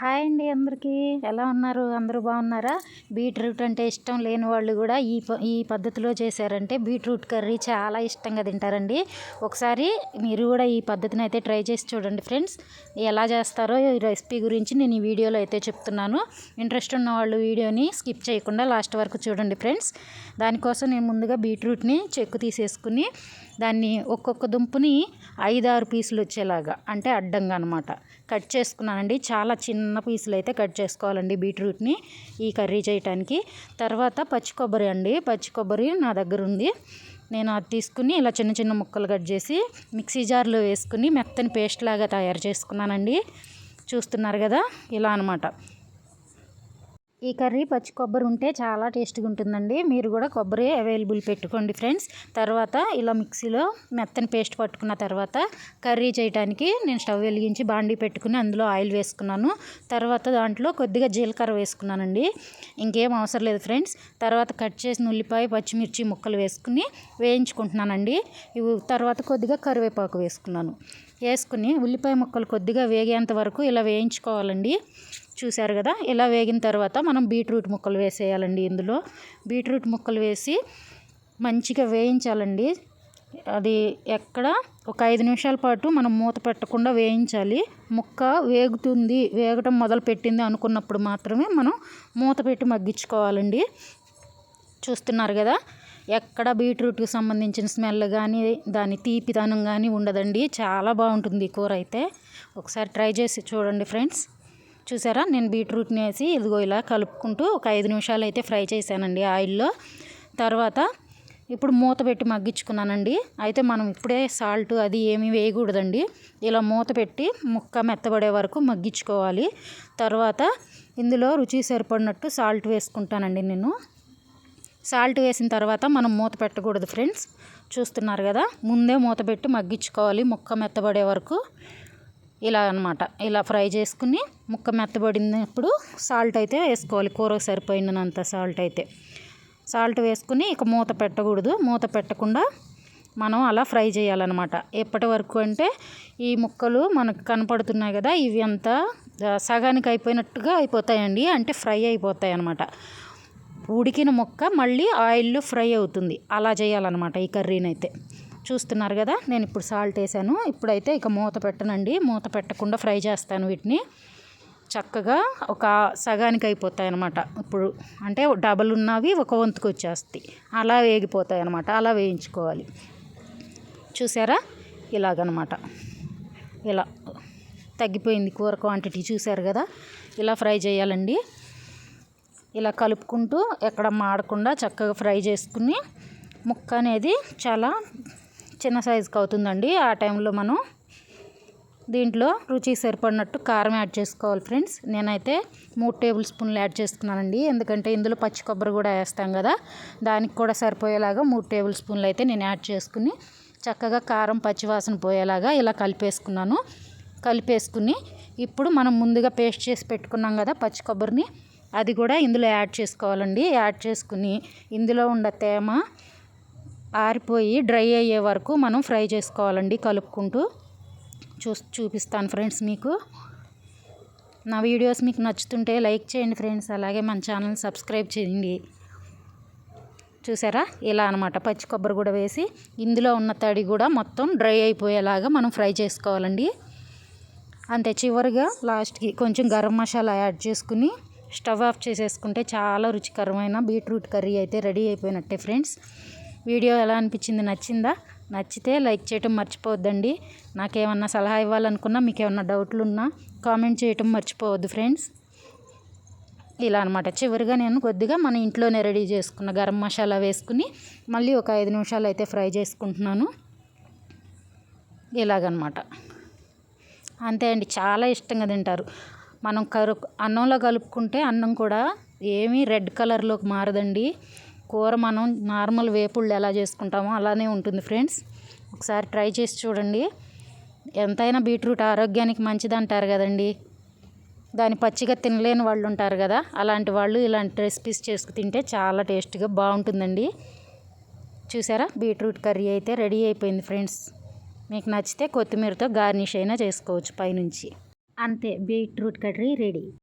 Hi అండి అందరికీ. ఎలా ఉన్నారు? అందరూ బాగున్నారా? బీట్రూట్ అంటే ఇష్టం లేని వాళ్ళు కూడా ఈ ఈ పద్ధతిలో చేశారంటే బీట్రూట్ కర్రీ చాలా ఇష్టంగా తింటారండి. ఒకసారి మీరు కూడా ఈ పద్ధతిని అయితే ట్రై చేసి చూడండి ఫ్రెండ్స్. ఎలా చేస్తారో ఈ రెసిపీ గురించి నేను ఈ వీడియోలో అయితే చెప్తున్నాను. ఇంట్రెస్ట్ ఉన్న వాళ్ళు వీడియోని స్కిప్ చేయకుండా లాస్ట్ వరకు చూడండి ఫ్రెండ్స్. దానికోసం నేను ముందుగా బీట్రూట్ని చెక్కు తీసేసుకుని దాన్ని ఒక్కొక్క దుంపుని ఐదారు పీసులు వచ్చేలాగా అంటే అడ్డంగా అనమాట కట్ చేసుకున్నానండి. చాలా చిన్న చిన్న పీసులు అయితే కట్ చేసుకోవాలండి బీట్రూట్ని ఈ కర్రీ చేయటానికి. తర్వాత పచ్చి కొబ్బరి అండి. పచ్చి కొబ్బరి నా దగ్గర ఉంది. నేను అది తీసుకుని ఇలా చిన్న చిన్న ముక్కలు కట్ చేసి మిక్సీ జార్లో వేసుకుని మెత్తని పేస్ట్ లాగా తయారు చేసుకున్నానండి. చూస్తున్నారు కదా? ఇలా అనమాట ఈ కర్రీ పచ్చి కొబ్బరి ఉంటే చాలా టేస్ట్గా ఉంటుందండి. మీరు కూడా కొబ్బరి అవైలబుల్ పెట్టుకోండి ఫ్రెండ్స్. తర్వాత ఇలా మిక్సీలో మెత్తని పేస్ట్ పట్టుకున్న తర్వాత కర్రీ చేయడానికి నేను స్టవ్ వెలిగించి బాండీ పెట్టుకుని అందులో ఆయిల్ వేసుకున్నాను. తర్వాత దాంట్లో కొద్దిగా జీలకర్ర వేసుకున్నానండి. ఇంకేం అవసరం లేదు ఫ్రెండ్స్. తర్వాత కట్ చేసిన ఉల్లిపాయ పచ్చిమిర్చి ముక్కలు వేసుకుని వేయించుకుంటున్నానండి. ఇవి తర్వాత కొద్దిగా కరివేపాకు వేసుకున్నాను. వేసుకుని ఉల్లిపాయ ముక్కలు కొద్దిగా వేగేంత వరకు ఇలా వేయించుకోవాలండి. చూశారు కదా? ఇలా వేగిన తర్వాత మనం బీట్రూట్ ముక్కలు వేసేయాలండి ఇందులో. బీట్రూట్ ముక్కలు వేసి మంచిగా వేయించాలండి. అది ఎక్కడ? ఒక ఐదు నిమిషాల పాటు మనం మూత పెట్టకుండా వేయించాలి. ముక్క వేగుతుంది వేగటం మొదలు పెట్టింది అనుకున్నప్పుడు మాత్రమే మనం మూత పెట్టి మగ్గించుకోవాలండి. చూస్తున్నారు కదా? ఎక్కడ బీట్రూట్కి సంబంధించిన స్మెల్ కానీ దాని తీపిదనం కానీ ఉండదండి. చాలా బాగుంటుంది కూర అయితే. ఒకసారి ట్రై చేసి చూడండి ఫ్రెండ్స్. చూసారా? నేను బీట్రూట్ని వేసి ఇదిగో ఇలా కలుపుకుంటూ ఒక ఐదు నిమిషాలు అయితే ఫ్రై చేశానండి ఆయిల్లో. తర్వాత ఇప్పుడు మూత పెట్టి మగ్గించుకున్నానండి. అయితే మనం ఇప్పుడే సాల్ట్ అది ఏమీ వేయకూడదండి. ఇలా మూత పెట్టి ముక్క మెత్తబడే వరకు మగ్గించుకోవాలి. తర్వాత ఇందులో రుచి సరిపడినట్టు సాల్ట్ వేసుకుంటానండి నేను. సాల్ట్ వేసిన తర్వాత మనం మూత పెట్టకూడదు ఫ్రెండ్స్. చూస్తున్నారు కదా? ముందే మూత పెట్టి మగ్గించుకోవాలి ముక్క మెత్తబడే వరకు. ఇలా అనమాట ఇలా ఫ్రై చేసుకుని ముక్క మెత్తబడినప్పుడు సాల్ట్ అయితే వేసుకోవాలి. కూరకు సరిపోయినంత సాల్ట్ అయితే. సాల్ట్ వేసుకుని ఇక మూత పెట్టకూడదు. మూత పెట్టకుండా మనం అలా ఫ్రై చేయాలన్నమాట. ఎప్పటి వరకు అంటే ఈ ముక్కలు మనకు కనపడుతున్నాయి కదా ఇవి అంతా సగానికి అయిపోయినట్టుగా అయిపోతాయండి. అంటే ఫ్రై అయిపోతాయి అన్నమాట. ఉడికిన ముక్క మళ్ళీ ఆయిల్లో ఫ్రై అవుతుంది. అలా చేయాలన్నమాట ఈ కర్రీనైతే. చూస్తున్నారు కదా నేను ఇప్పుడు సాల్ట్ వేసాను. ఇప్పుడైతే ఇక మూత పెట్టనండి. మూత పెట్టకుండా ఫ్రై చేస్తాను వీటిని. చక్కగా ఒక సగానికి అయిపోతాయి అనమాట ఇప్పుడు అంటే డబల్ ఉన్నవి ఒక వంతుకు వచ్చేస్తాయి. అలా వేగిపోతాయి అనమాట అలా వేయించుకోవాలి. చూసారా? ఇలాగనమాట ఇలా తగ్గిపోయింది కూర క్వాంటిటీ చూసారు కదా? ఇలా ఫ్రై చేయాలండి. ఇలా కలుపుకుంటూ ఎక్కడ మాడకుండా చక్కగా ఫ్రై చేసుకుని ముక్క అనేది చాలా చిన్న సైజుకి అవుతుందండి. ఆ టైంలో మనం దీంట్లో రుచి సరిపడినట్టు కారం యాడ్ చేసుకోవాలి ఫ్రెండ్స్. నేనైతే మూడు టేబుల్ స్పూన్లు యాడ్ చేసుకున్నానండి. ఎందుకంటే ఇందులో పచ్చి కొబ్బరి కూడా వేస్తాం కదా దానికి కూడా సరిపోయేలాగా మూడు టేబుల్ స్పూన్లు అయితే నేను యాడ్ చేసుకుని చక్కగా కారం పచ్చివాసన పోయేలాగా ఇలా కలిపేసుకున్నాను. కలిపేసుకుని ఇప్పుడు మనం ముందుగా పేస్ట్ చేసి పెట్టుకున్నాం కదా పచ్చి కొబ్బరిని అది కూడా ఇందులో యాడ్ చేసుకోవాలండి. యాడ్ చేసుకుని ఇందులో ఉన్న తేమ ఆరిపోయి డ్రై అయ్యే వరకు మనం ఫ్రై చేసుకోవాలండి కలుపుకుంటూ. చూ చూపిస్తాను ఫ్రెండ్స్ మీకు. నా వీడియోస్ మీకు నచ్చుతుంటే లైక్ చేయండి ఫ్రెండ్స్. అలాగే మన ఛానల్ సబ్స్క్రైబ్ చేయండి. చూసారా? ఇలా అనమాట పచ్చి కొబ్బరి కూడా వేసి ఇందులో ఉన్న తడి కూడా మొత్తం డ్రై అయిపోయేలాగా మనం ఫ్రై చేసుకోవాలండి. అంతే చివరిగా లాస్ట్కి కొంచెం గరం మసాలా యాడ్ చేసుకుని స్టవ్ ఆఫ్ చేసేసుకుంటే చాలా రుచికరమైన బీట్రూట్ కర్రీ అయితే రెడీ అయిపోయినట్టే ఫ్రెండ్స్. వీడియో ఎలా అనిపించింది నచ్చిందా? నచ్చితే లైక్ చేయటం మర్చిపోవద్దండి. నాకేమన్నా సలహా ఇవ్వాలనుకున్నా మీకు ఏమన్నా డౌట్లు ఉన్నా కామెంట్ చేయటం మర్చిపోవద్దు ఫ్రెండ్స్. ఇలా అనమాట చివరిగా నేను కొద్దిగా మన ఇంట్లోనే రెడీ చేసుకున్న గరం మసాలా వేసుకుని మళ్ళీ ఒక ఐదు నిమిషాలు అయితే ఫ్రై చేసుకుంటున్నాను. ఇలాగనమాట అంతే అండి. చాలా ఇష్టంగా తింటారు. మనం కరు అన్నంలో కలుపుకుంటే అన్నం కూడా ఏమీ రెడ్ కలర్లోకి మారదండి. కూర మనం నార్మల్ వేపుళ్ళు ఎలా చేసుకుంటామో అలానే ఉంటుంది ఫ్రెండ్స్. ఒకసారి ట్రై చేసి చూడండి. ఎంతైనా బీట్రూట్ ఆరోగ్యానికి మంచిది అంటారు కదండి. దాని పచ్చిగా తినలేని వాళ్ళు ఉంటారు కదా అలాంటి వాళ్ళు ఇలాంటి రెసిపీస్ చేసుకు తింటే చాలా టేస్ట్గా బాగుంటుందండి. చూసారా? బీట్రూట్ కర్రీ అయితే రెడీ అయిపోయింది ఫ్రెండ్స్. మీకు నచ్చితే కొత్తిమీరతో గార్నిష్ అయినా చేసుకోవచ్చు పైనుంచి. అంతే బీట్రూట్ కర్రీ రెడీ.